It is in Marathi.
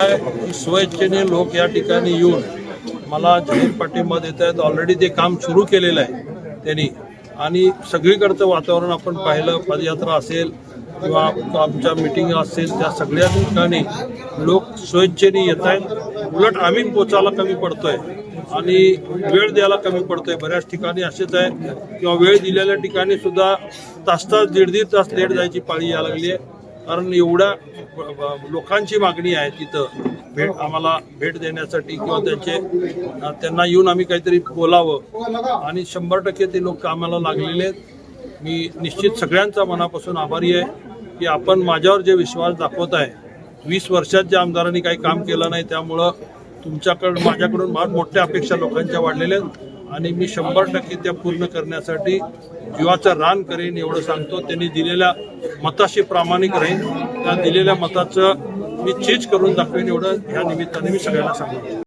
स्वइच्छेने लोक या ठिकाणी येऊन मला जाहीर पाठिंबा देत आहेत. ऑलरेडी ते काम सुरू केलेलं आहे त्यांनी. आणि सगळीकडचं वातावरण आपण पाहिलं पदयात्रा असेल किंवा आमच्या मिटिंग असेल त्या सगळ्या ठिकाणी लोक स्वेच्छेने येत आहेत. उलट आम्ही पोचायला कमी पडतोय आणि वेळ द्यायला कमी पडतोय. बऱ्याच ठिकाणी असेच आहे किंवा वेळ दिलेल्या ठिकाणी सुद्धा तास तास दीड दीड तास लेट जायची पाळी यायला लागली आहे. कारण एवढ्या ब- ब- लोकांची मागणी आहे तिथं. भेट आम्हाला भेट देण्यासाठी किंवा त्यांचे त्यांना येऊन आम्ही काहीतरी बोलावं. आणि शंभर टक्के ते लोक कामाला लागलेले आहेत. मी निश्चित सगळ्यांचा मनापासून आभारी आहे की आपण माझ्यावर जे विश्वास दाखवत आहे वीस वर्षात ज्या आमदारांनी काही काम केलं नाही त्यामुळं तुमच्याकडं माझ्याकडून फार मोठ्या अपेक्षा लोकांच्या वाढलेल्या आहेत. आणि मी शंभर टक्के त्या पूर्ण करण्यासाठी जीवाचं रान करेन एवढं सांगतो. त्यांनी दिलेल्या मताशी प्रामाणिक राहीन. त्या दिलेल्या मताचं मी चेंज करून दाखवेन एवढं ह्या निमित्ताने मी सगळ्यांना सांगतो.